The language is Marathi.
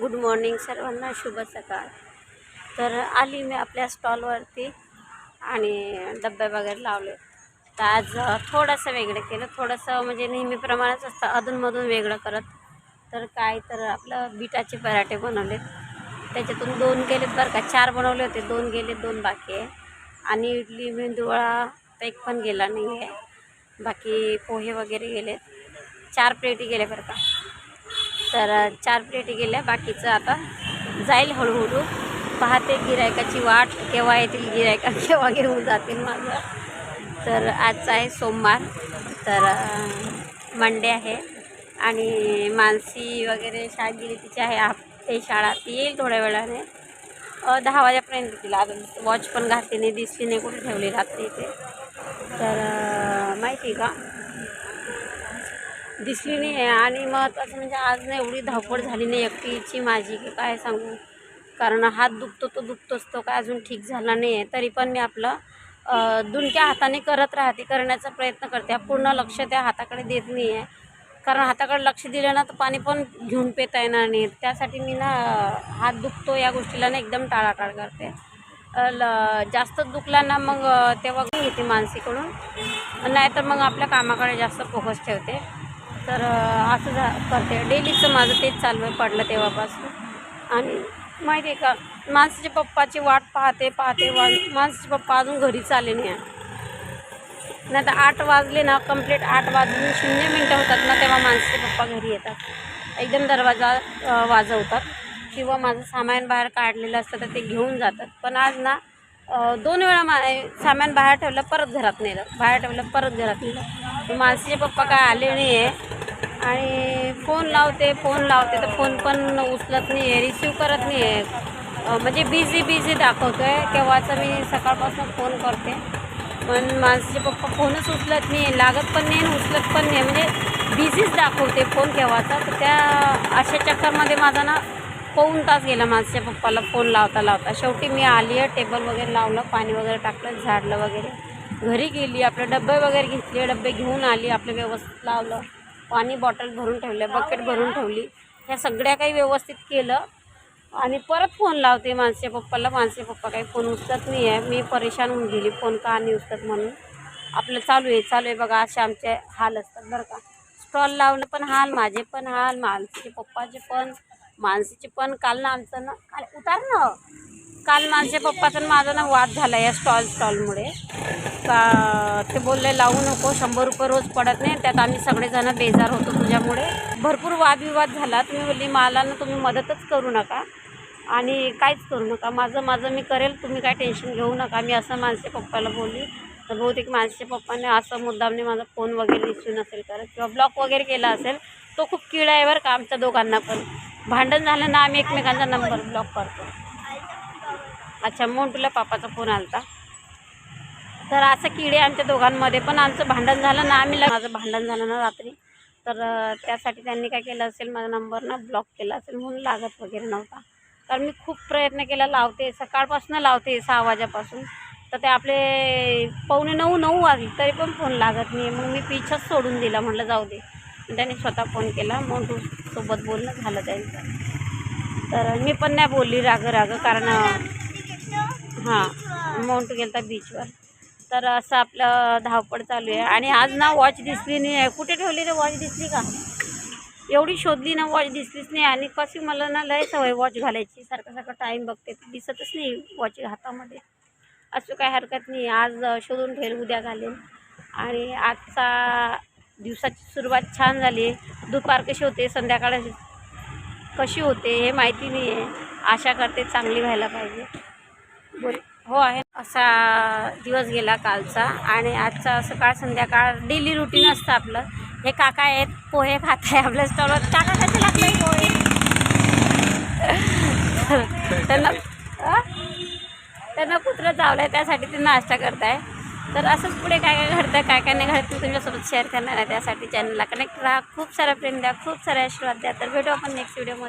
गुड मॉर्निंग सर्वांना शुभ सकाळ. तर आली मी आपल्या स्टॉलवरती आणि डब्बे वगैरे लावले. तर आज थोडंसं वेगळं केलं. थोडंसं म्हणजे नेहमीप्रमाणेच असतं अधूनमधून वेगळं करत. तर काय तर आपलं बिटाचे पराठे बनवले. त्याच्यातून दोन गेलेत बरं का चार बनवले होते. दोन गेले दोन बाकी आहे. आणि इडली मेंदूवडा तर एक पण गेला नाही आहे. बाकी पोहे वगैरे गेले चार प्लेटी गेले बरं का. तर चार प्लेटी गेल्या. बाकीचं आता जाईल हळूहळू. पाहते गिरायकाची वाट केव्हा येतील गिरायका केव्हा घेऊन जातील माझं. तर आजचा आहे सोमवार. तर मंडे आहे. आणि मानसी वगैरे शाळेत गेली तिची आहे हाफ ते शाळा. ती येईल थोड्या वेळाने. दहा वाजेपर्यंत तिला वॉच पण घातली नाही दिसली नाही कुठे ठेवली रात्री इथे तर माहिती आहे का? दिसली नाही आहे. आणि महत्त्वाचं म्हणजे आज ना एवढी धावपळ झाली नाही एकटीची माझी की काय सांगू? कारण हात दुखतो तो दुखतोच तो काय अजून ठीक झाला नाही आहे. तरी पण मी आपलं दुणक्या हाताने करत राहते करण्याचा प्रयत्न करते. पूर्ण लक्ष त्या हाताकडे देत नाही आहे. कारण हाताकडे लक्ष दिलं ना तर पाणी पण घेऊन पेता येणार नाही. त्यासाठी मी ना हात दुखतो या गोष्टीला ना एकदम टाळाटाळ करते. ल जास्त दुखला ना मग तेव्हा घेते मानसीकडून. नाहीतर मग आपल्या कामाकडे जास्त फोकस ठेवते. तर असं झा करते. डेलीचं माझं तेच चालू आहे पडलं तेव्हापासून. आणि माहिती आहे का माणसाच्या पप्पाची वाट पाहते पाहते वा माणसाचे पप्पा अजून घरी चालले नाही आहे नाही तर आठ वाजले ना कंप्लीट आठ वाजून शून्य मिनटं होतात ना तेव्हा माणसाचे पप्पा घरी येतात. एकदम दरवाजा वाजवतात. किंवा माझं सामान बाहेर काढलेलं असतं तर ते घेऊन जातात. पण आज ना दोन वेळा मा सामान बाहेर ठेवलं परत घरात नेलं. बाहेर ठेवलं परत घरात नेलं. माणसाचे पप्पा काय आले नाही आहे आणि फोन लावते फोन लावते तर फोन पण उचलत नाही आहे रिसिव्ह करत नाही आहे म्हणजे बिझी बिझी दाखवतो आहे केव्हाचं मी सकाळपासून फोन करते. पण माझे पप्पा फोनच उचलत नाही लागत पण नाही आणि उचलत पण नाही. म्हणजे बिझीच दाखवते फोन केव्हाचा. तर त्या अशा चक्करमध्ये माझा ना पाऊण तास गेला माझ्या पप्पाला फोन लावता लावता. शेवटी मी आली आहे टेबल वगैरे लावलं पाणी वगैरे टाकलं झाडलं वगैरे. घरी गेली आपले डबे वगैरे घेतले डबे घेऊन आली आपलं व्यवस्थित लावलं. पाणी बॉटल भरून ठेवल्या बकेट भरून ठेवली. ह्या सगळ्या काही व्यवस्थित केलं. आणि परत फोन लावते माणसे पप्पाला. माणसे पप्पा काही फोन उचलत नाही आहे मी परेशान होऊन गेली. फोन का नाही उचलत म्हणून. आपलं चालू आहे चालू आहे. बघा असे आमचे हाल असतात बरं का. स्टॉल लावलं पण हाल माझे पण हाल माणसाचे पप्पाचे पण माणसाचे पण. काल ना आमचं ना काल उतार ना. काल माझे पप्पाचा आणि माझा ना वाद झाला या स्टॉल स्टॉलमुळे का ते बोलले लावू नको शंभर रुपये रोज पडत नाही त्यात आम्ही सगळेजणं बेजार होतो तुझ्यामुळे. भरपूर वादविवाद झाला. तुम्ही बोलली मला ना तुम्ही मदतच करू नका आणि काहीच करू नका. माझं माझं मी करेल तुम्ही काय टेन्शन घेऊ नका. मी असं माणसे पप्पाला बोलली तर बहुतेक माणसे पप्पाने असं मुद्दामने माझा फोन वगैरे रिसिव्ह नसेल करत किंवा ब्लॉक वगैरे केला असेल तो खूप किळा आहे बरं का आमच्या दोघांना पण. भांडण झालं ना आम्ही एकमेकांचा नंबर ब्लॉक करतो. अच्छा मोंटूला पापाचा फोन आला तर असं किडे आमच्या दोघांमध्ये पण आमचं भांडण झालं ना आम्ही माझं भांडण झालं ना रात्री. तर त्यासाठी त्यांनी काय केलं असेल माझा नंबर ना ब्लॉक केला असेल म्हणून लागत वगैरे नव्हता. कारण मी खूप प्रयत्न केला लावते सकाळपासून लावते सहा वाजेपासून. तर ते आपले पावणे नऊ नऊ वाजले तरी पण फोन लागत नाही. मग मी पीछाच सोडून दिला म्हटलं जाऊ दे. त्यांनी स्वतः फोन केला मोंटू सोबत बोलणं झालं त्यांचं. तर मी पण नाही बोलली राग राग कारण हां. माउंट गेलता बीचवर तर असं आपलं धावपळ चालू आहे. आणि आज ना वॉच दिसली नाही. आहे कुठे ठेवली रे वॉच दिसली का? एवढी शोधली ना वॉच दिसलीच नाही. आणि कशी मला ना लय सवय वॉच घालायची. सारखं सारखं टाईम बघते. दिसतच नाही वॉच हातामध्ये. असं काही हरकत नाही. आज शोधून ठेवेल उद्या घालेन आणि आजचा दिवसाची सुरुवात छान झाली. दुपार कशी होते? संध्याकाळ कशी होते? हे माहिती नाही आहे आशा करते चांगली व्हायला पाहिजे. बोल. हो आहे. असा दिवस गेला कालचा आणि आजचा सकाळ संध्याकाळ डेली रुटीन असतं आपलं. हे काका आहेत पोहे खात आहे आपल्या स्टॉलवर काका कसे लागले पोहे? त्यांना त्यांना कुत्रं चावलं आहे त्यासाठी ते नाश्ता करताय. तर असंच पुढे काय काय घडतं काय काय नाही घडतं तुमच्यासोबत शेअर करणार आहे. त्यासाठी चॅनलला कनेक्ट राहा. खूप साऱ्या प्रेम द्या खूप सारे आशीर्वाद द्या. तर भेटू आपण नेक्स्ट व्हिडिओमध्ये